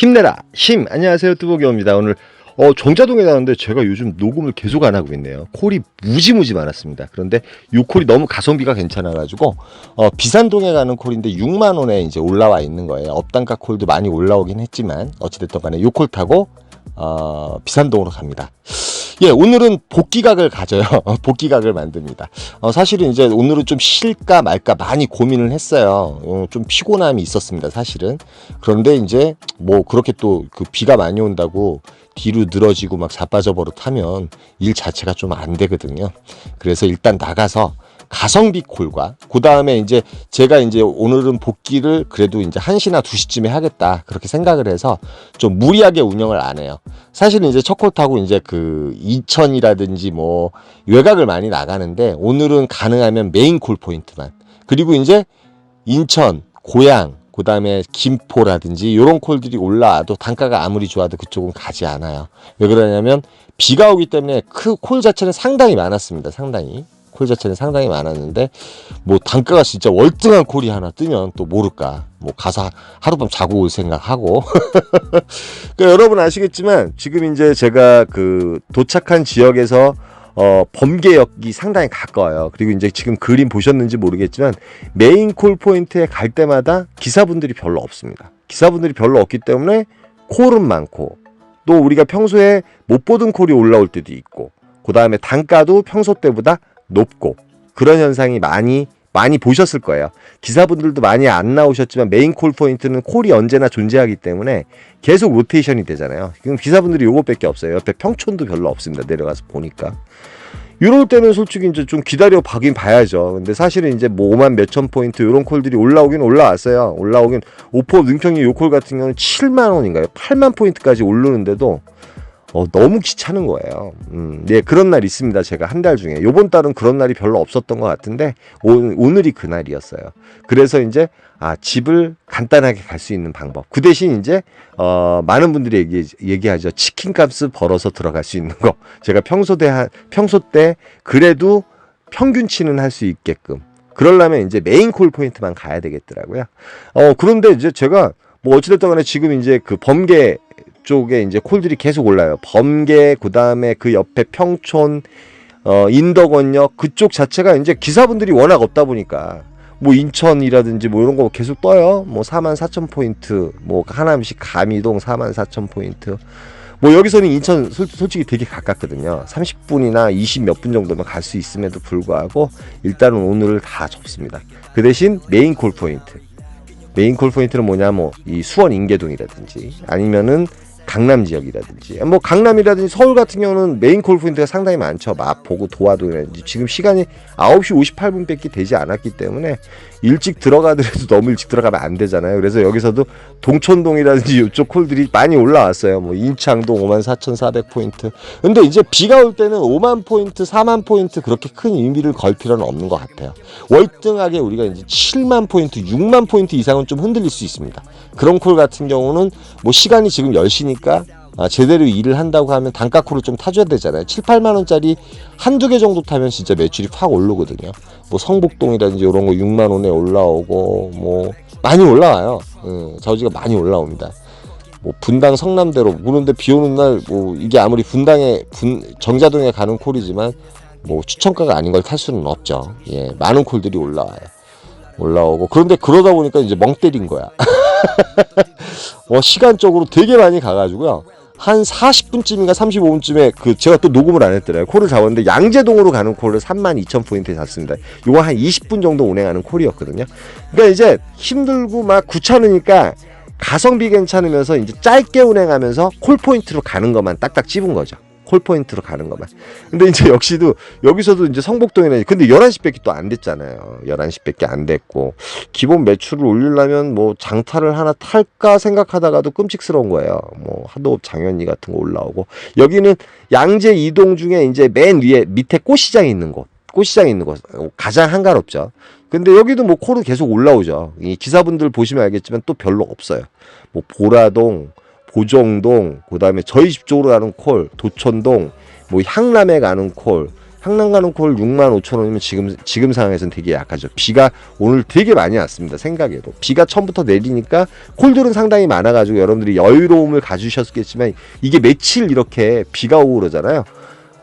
힘내라. 힘 안녕하세요. 뚜보기입니다. 오늘 어, 정자동에 나왔는데 제가 요즘 녹음을 계속 안 하고 있네요. 콜이 무지무지 많았습니다. 그런데 이 콜이 너무 가성비가 괜찮아 가지고 어, 비산동에 가는 콜인데 6만원에 이제 올라와 있는 거예요. 업단가 콜도 많이 올라오긴 했지만 어찌됐든 간에 이콜 타고 어, 비산동으로 갑니다 예, 오늘은 복귀각을 가져요. 복귀각을 만듭니다. 어, 사실은 이제 오늘은 좀 쉴까 말까 많이 고민을 했어요. 어, 좀 피곤함이 있었습니다, 사실은. 그런데 이제 뭐 그렇게 또 그 비가 많이 온다고 뒤로 늘어지고 막 자빠져 버릇하면 일 자체가 좀 안 되거든요. 그래서 일단 나가서 가성비 콜과 그 다음에 이제 제가 이제 오늘은 복귀를 그래도 이제 1시나 2시쯤에 하겠다 그렇게 생각을 해서 좀 무리하게 운영을 안 해요. 사실은 이제 첫콜 타고 이제 그 이천이라든지 뭐 외곽을 많이 나가는데 오늘은 가능하면 메인 콜 포인트만 그리고 이제 인천, 고양 그 다음에 김포라든지 이런 콜들이 올라와도 단가가 아무리 좋아도 그쪽은 가지 않아요. 왜 그러냐면 비가 오기 때문에 그 콜 자체는 상당히 많았습니다. 상당히. 콜 자체는 상당히 많았는데 뭐 단가가 진짜 월등한 콜이 하나 뜨면 또 모를까 뭐 가서 하룻밤 자고 올 생각하고 그러니까 여러분 아시겠지만 지금 이제 제가 그 도착한 지역에서 어, 범계역이 상당히 가까워요. 그리고 이제 지금 그림 보셨는지 모르겠지만 메인 콜 포인트에 갈 때마다 기사분들이 별로 없습니다. 기사분들이 별로 없기 때문에 콜은 많고 또 우리가 평소에 못 보던 콜이 올라올 때도 있고 그 다음에 단가도 평소 때보다 높고 그런 현상이 많이 많이 보셨을 거예요. 기사분들도 많이 안 나오셨지만 메인 콜 포인트는 콜이 언제나 존재하기 때문에 계속 로테이션이 되잖아요. 지금 기사분들이 요것밖에 없어요. 옆에 평촌도 별로 없습니다. 내려가서 보니까. 이럴 때는 솔직히 이제 좀 기다려 봐긴 봐야죠. 근데 사실은 이제 뭐 5만 몇천 포인트 이런 콜들이 올라오긴 올라왔어요. 올라오긴 오포 능평이 요콜 같은 경우는 7만 원인가요? 8만 포인트까지 오르는데도 어, 너무 귀찮은 거예요. 음, 네, 그런 날 있습니다. 제가 한 달 중에. 요번 달은 그런 날이 별로 없었던 것 같은데, 오, 오늘이 그 날이었어요. 그래서 이제, 아, 집을 간단하게 갈 수 있는 방법. 그 대신 이제, 어, 많은 분들이 얘기, 얘기하죠. 치킨 값을 벌어서 들어갈 수 있는 거. 제가 평소 때, 한- 평소 때, 그래도 평균치는 할 수 있게끔. 그러려면 이제 메인 콜 포인트만 가야 되겠더라고요. 어, 그런데 이제 제가, 뭐 어찌됐든 간에 지금 이제 그 범계 쪽에 이제 콜들이 계속 올라요. 범계 그다음에 그 옆에 평촌 어 인덕원역 그쪽 자체가 이제 기사분들이 워낙 없다 보니까 뭐 인천이라든지 뭐 이런 거 계속 떠요. 뭐 4만 4천 포인트, 뭐 하남시 감이동 4만 4천 포인트. 뭐 여기서는 인천 솔, 솔직히 되게 가깝거든요. 30분이나 20 몇 분 정도면 갈 수 있음에도 불구하고 일단은 오늘을 다 접습니다. 그 대신 메인 콜 포인트. 메인 콜 포인트는 뭐냐 뭐 이 수원 인계동이라든지 아니면은 강남 지역이라든지. 뭐 강남이라든지 서울 같은 경우는 메인 콜 포인트가 상당히 많죠. 마포구 도화동이라든지. 지금 시간이 9시 58분밖에 되지 않았기 때문에 일찍 들어가더라도 너무 일찍 들어가면 안 되잖아요. 그래서 여기서도 동촌동이라든지 이쪽 콜들이 많이 올라왔어요. 뭐 인창동 54,400포인트. 근데 이제 비가 올 때는 5만 포인트 4만 포인트 그렇게 큰 의미를 걸 필요는 없는 것 같아요. 월등하게 우리가 이제 7만 포인트 6만 포인트 이상은 좀 흔들릴 수 있습니다. 그런 콜 같은 경우는 뭐 시간이 지금 10시니까 아, 제대로 일을 한다고 하면 단가 콜을 좀 타줘야 되잖아요. 7, 8만 원짜리 한두 개 정도 타면 진짜 매출이 확 오르거든요. 뭐 성북동이라든지 이런 거 6만 원에 올라오고 뭐 많이 올라와요. 음, 저지가 많이 올라옵니다. 뭐 분당 성남대로 그런데 비 오는 날 뭐 이게 아무리 분당에 분 정자동에 가는 콜이지만 뭐 추천가가 아닌 걸 탈 수는 없죠. 예, 많은 콜들이 올라와요. 올라오고 그런데 그러다 보니까 이제 멍 때린 거야. 어, 시간적으로 되게 많이 가가지고요. 한 40분쯤인가 35분쯤에 그 제가 또 녹음을 안 했더라고요. 콜을 잡았는데 양재동으로 가는 콜을 32,000포인트에 샀습니다. 이거 한 20분 정도 운행하는 콜이었거든요. 그러니까 이제 힘들고 막 귀찮으니까 가성비 괜찮으면서 이제 짧게 운행하면서 콜 포인트로 가는 것만 딱딱 찝은 거죠. 콜 포인트로 가는 것만. 근데 이제 역시도 여기서도 이제 성북동이나 근데 11시 밖에 또 안 됐잖아요. 11시 밖에 안 됐고 기본 매출을 올리려면 뭐 장타를 하나 탈까 생각하다가도 끔찍스러운 거예요. 뭐 하도업 장현이 같은 거 올라오고 여기는 양재 이동 중에 이제 맨 위에 밑에 꽃시장이 있는 곳. 꽃시장이 있는 곳 가장 한가롭죠. 근데 여기도 뭐 콜은 계속 올라오죠. 이 기사분들 보시면 알겠지만 또 별로 없어요. 뭐 보라동, 보정동, 그 다음에 저희 집 쪽으로 가는 콜, 도천동, 뭐 향남에 가는 콜, 한강 가는 콜 6만 5천 원이면 지금 지금 상황에서는 되게 약하죠. 비가 오늘 되게 많이 왔습니다. 생각에도 비가 처음부터 내리니까 콜들은 상당히 많아가지고 여러분들이 여유로움을 가지셨겠지만 이게 며칠 이렇게 비가 오고 그러잖아요.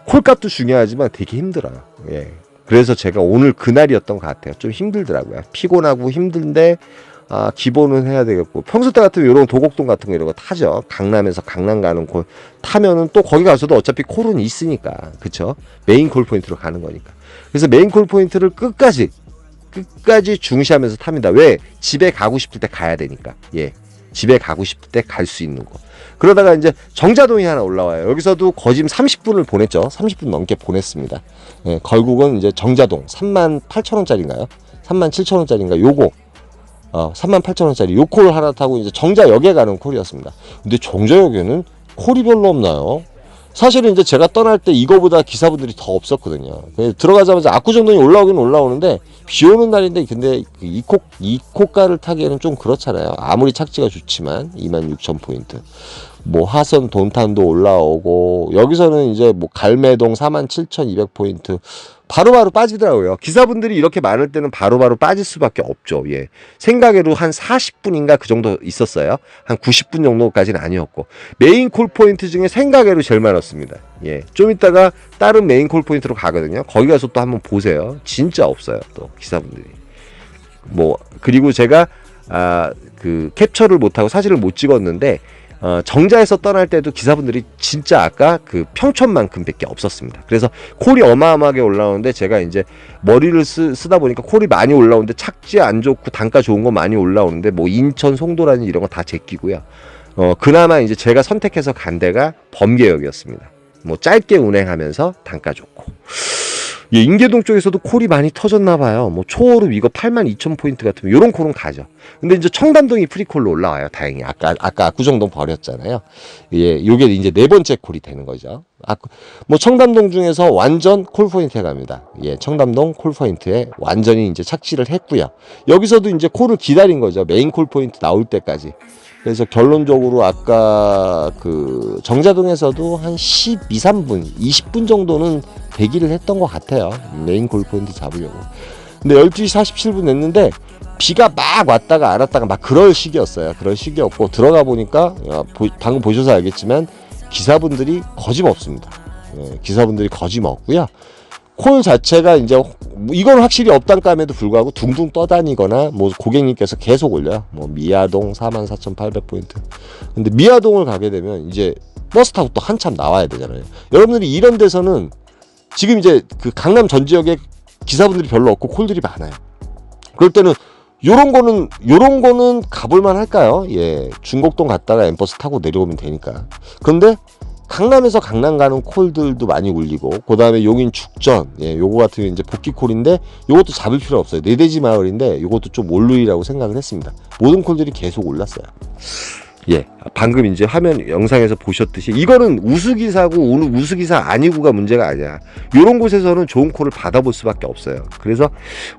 콜값도 중요하지만 되게 힘들어요. 예. 그래서 제가 오늘 그날이었던 것 같아요. 좀 힘들더라고요. 피곤하고 힘든데 아, 기본은 해야 되겠고 평소 때 같으면 이런 도곡동 같은 거 이런 거 타죠. 강남에서 강남 가는 콜 타면은 또 거기 가서도 어차피 콜은 있으니까 그쵸? 메인 콜 포인트로 가는 거니까. 그래서 메인 콜 포인트를 끝까지 끝까지 중시하면서 탑니다. 왜? 집에 가고 싶을 때 가야 되니까. 예. 집에 가고 싶을 때 갈 수 있는 거. 그러다가 이제 정자동이 하나 올라와요. 여기서도 거짐 30분을 보냈죠. 30분 넘게 보냈습니다. 예, 결국은 이제 정자동 3만 8천 원짜리인가요? 3만 7천 원짜리인가? 요거 어, 3만 8천 원짜리 요 콜 하나 타고 이제 정자역에 가는 콜이었습니다. 근데 정자역에는 콜이 별로 없나요? 사실은 이제 제가 떠날 때 이거보다 기사분들이 더 없었거든요. 그래서 들어가자마자 압구정동이 올라오긴 올라오는데 비 오는 날인데 근데 그 이코 이코가를 타기에는 좀 그렇잖아요. 아무리 착지가 좋지만 2만 6천 포인트. 뭐 하선 돈탄도 올라오고 여기서는 이제 뭐 갈매동 47,200 포인트 바로바로 빠지더라고요. 기사분들이 이렇게 많을 때는 바로 바로 빠질 수밖에 없죠. 예. 생각에도 한 40분인가 그 정도 있었어요. 한 90분 정도까지는 아니었고 메인 콜 포인트 중에 생각에도 제일 많았습니다. 예. 좀 이따가 다른 메인 콜 포인트로 가거든요. 거기 가서 또 한번 보세요. 진짜 없어요. 또 기사분들이. 뭐 그리고 제가 아 그 캡처를 못 하고 사진을 못 찍었는데 어, 정자에서 떠날 때도 기사분들이 진짜 아까 그 평촌만큼밖에 없었습니다. 그래서 콜이 어마어마하게 올라오는데 제가 이제 머리를 쓰, 쓰다 보니까 콜이 많이 올라오는데 착지 안 좋고 단가 좋은 거 많이 올라오는데 뭐 인천 송도라는 이런 거 다 제끼고요. 어, 그나마 이제 제가 선택해서 간 데가 범계역이었습니다. 뭐 짧게 운행하면서 단가 좋고. 예, 인계동 쪽에서도 콜이 많이 터졌나 봐요. 뭐 초월읍 이거 8만 2천 포인트 같으면 요런 콜은 가죠. 근데 이제 청담동이 프리콜로 올라와요. 다행히 아까 아까 압구정동 버렸잖아요. 예, 요게 이제 네 번째 콜이 되는 거죠. 아, 뭐 청담동 중에서 완전 콜 포인트에 갑니다. 예, 청담동 콜 포인트에 완전히 이제 착지를 했고요. 여기서도 이제 콜을 기다린 거죠. 메인 콜 포인트 나올 때까지. 그래서 결론적으로 아까 그 정자동에서도 한 12, 3분, 20분 정도는 대기를 했던 것 같아요. 메인 골 포인트 잡으려고. 근데 12시 47분 냈는데 비가 막 왔다가 안 왔다가 막 그럴 시기였어요. 그럴 시기였고 들어가 보니까 어, 보- 방금 보셔서 알겠지만 기사분들이 거짓없습니다. 예, 기사분들이 거짓없고요. 콜 자체가 이제 뭐 이건 확실히 업단감에도 불구하고 둥둥 떠다니거나 뭐 고객님께서 계속 올려요. 뭐 미아동 44,800포인트. 근데 미아동을 가게 되면 이제 버스 타고 또 한참 나와야 되잖아요. 여러분들이 이런 데서는 지금 이제 그 강남 전 지역에 기사분들이 별로 없고 콜들이 많아요. 그럴 때는 요런 거는 요런 거는 가볼만 할까요? 예. 중곡동 갔다가 엠버스 타고 내려오면 되니까. 그런데 강남에서 강남 가는 콜들도 많이 울리고 그 다음에 용인 축전 예 요거 같은 게 이제 복귀 콜인데 요것도 잡을 필요 없어요 내대지 마을인데 요것도 좀 올르리라고 생각을 했습니다 모든 콜들이 계속 올랐어요 예. 방금 이제 화면 영상에서 보셨듯이 이거는 우수기사고 오늘 우수기사 아니고가 문제가 아니야. 요런 곳에서는 좋은 콜을 받아볼 수밖에 없어요. 그래서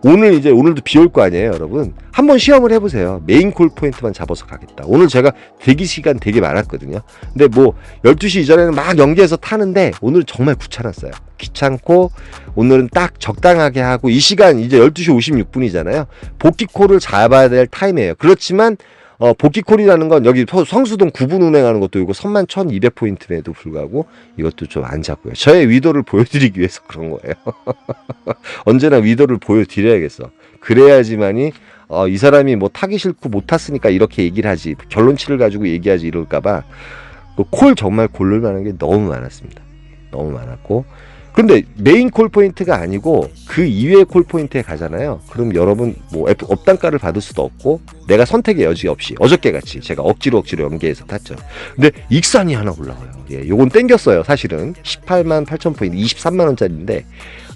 오늘 이제 오늘도 비 올 거 아니에요 여러분? 한번 시험을 해보세요. 메인 콜 포인트만 잡아서 가겠다. 오늘 제가 대기 시간 되게 많았거든요. 근데 뭐 12시 이전에는 막 연기해서 타는데 오늘 정말 귀찮았어요. 귀찮고 오늘은 딱 적당하게 하고 이 시간 이제 12시 56분이잖아요. 복귀 콜을 잡아야 될 타임이에요. 그렇지만 어, 복귀콜이라는 건 여기 서- 성수동 9분 운행하는 것도 이거 3만 1200포인트에도 불구하고 이것도 좀 안 잡고요. 저의 위도를 보여드리기 위해서 그런 거예요. 언제나 위도를 보여드려야겠어. 그래야지만이 어, 이 사람이 뭐 타기 싫고 못 탔으니까 이렇게 얘기를 하지 결론치를 가지고 얘기하지 이럴까봐 그 콜 정말 고를 만한 게 너무 많았습니다. 너무 많았고. 근데 메인 콜 포인트가 아니고 그 이외의 콜 포인트에 가잖아요. 그럼 여러분 뭐 앱- 업단가를 받을 수도 없고 내가 선택의 여지 없이 어저께 같이 제가 억지로 억지로 연계해서 탔죠. 근데 익산이 하나 올라와요. 예, 요건 땡겼어요. 사실은 18만 8천 포인트, 23만 원짜리인데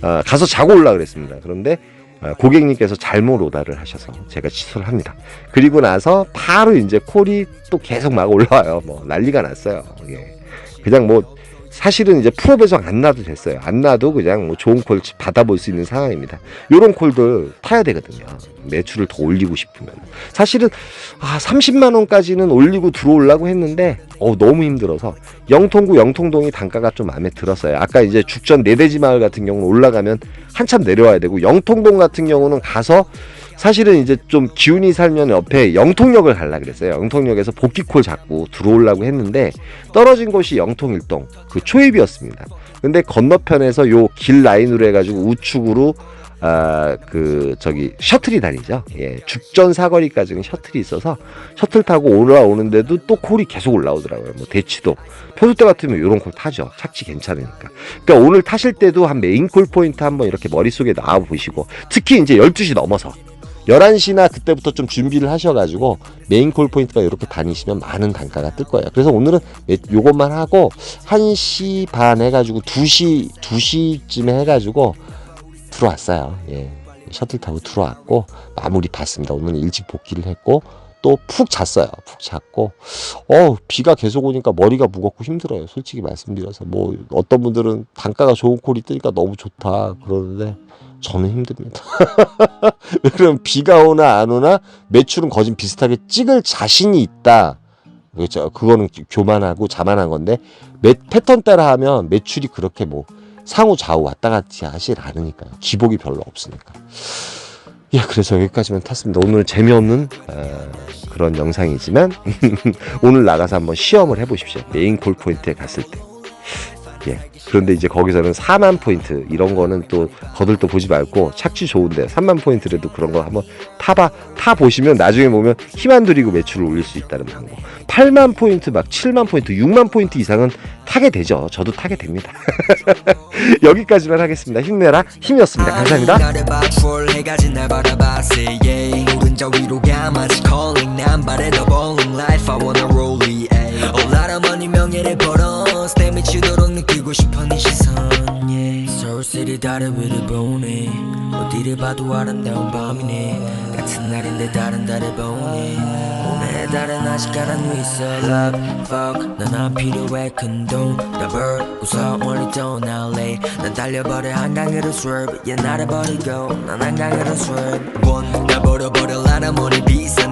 아, 가서 자고 올라 그랬습니다. 그런데 아, 고객님께서 잘못 오다를 하셔서 제가 취소를 합니다. 그리고 나서 바로 이제 콜이 또 계속 막 올라와요. 뭐 난리가 났어요. 예. 그냥 뭐 사실은 이제 프로 배송 안 놔도 됐어요. 안 놔도 그냥 뭐 좋은 콜 받아볼 수 있는 상황입니다. 요런 콜들 타야 되거든요. 매출을 더 올리고 싶으면. 사실은 아 30만 원까지는 올리고 들어오려고 했는데 어 너무 힘들어서 영통구 영통동이 단가가 좀 마음에 들었어요. 아까 이제 죽전 내대지 마을 같은 경우는 올라가면 한참 내려와야 되고 영통동 같은 경우는 가서 사실은 이제 좀 기운이 살면 옆에 영통역을 갈라 그랬어요. 영통역에서 복귀콜 잡고 들어오려고 했는데 떨어진 곳이 영통일동 그 초입이었습니다. 근데 건너편에서 요 길 라인으로 해가지고 우측으로 아 그 저기 셔틀이 다니죠. 예, 죽전 사거리까지는 셔틀이 있어서 셔틀 타고 올라오는데도 또 콜이 계속 올라오더라고요. 뭐 대치도 때 같으면 이런 콜 타죠. 착지 괜찮으니까. 그러니까 오늘 타실 때도 한 메인 콜 포인트 한번 이렇게 머릿속에 놔 보시고 특히 이제 12시 넘어서 11시나 그때부터 좀 준비를 하셔가지고 메인 콜 포인트가 이렇게 다니시면 많은 단가가 뜰 거예요. 그래서 오늘은 예, 요것만 하고 1시 반 해가지고 2시, 2시쯤에 해가지고 들어왔어요. 예. 셔틀 타고 들어왔고 마무리 봤습니다. 오늘 일찍 복귀를 했고 또 푹 잤어요. 푹 잤고 어 비가 계속 오니까 머리가 무겁고 힘들어요. 솔직히 말씀드려서 뭐 어떤 분들은 단가가 좋은 콜이 뜨니까 너무 좋다 그러는데 저는 힘듭니다. 왜 그러면 비가 오나 안 오나 매출은 거진 비슷하게 찍을 자신이 있다. 그렇죠. 그거는 교만하고 자만한 건데 매, 패턴 따라 하면 매출이 그렇게 뭐 상우 좌우 왔다 갔지 하질 않으니까요. 기복이 별로 없으니까. 예, 그래서 여기까지만 탔습니다. 오늘 재미없는 어, 그런 영상이지만 오늘 나가서 한번 시험을 해보십시오. 메인 콜 포인트에 갔을 때. 예. 그런데 이제 거기서는 4만 포인트 이런 거는 또 거들떠 보지 말고 착취 좋은데 3만 포인트라도 그런 거 한번 타봐 타 보시면 나중에 보면 힘안 들이고 매출을 올릴 수 있다는 방법. 8만 포인트 막 7만 포인트 6만 포인트 이상은 타게 되죠. 저도 타게 됩니다. 여기까지만 하겠습니다. 힘내라 힘이었습니다. 감사합니다. 난 명예를 벌어 스텝 미치도록 느끼고 싶어 네 시선 yeah. 서울시리 다른 위를 보네 어디를 봐도 아름다운 밤이네 같은 날인데 다른 달을 보네 오늘의 달은 아직 가라앉아 있어. Love fuck 난안 필요해. 큰돈 rubber 웃어 멀리 떠날래. 난 달려버려. 한강으로 swerve. 얘 나를 버리고 난 한강으로 swerve. 원날 버려버려. 라라머리 비싼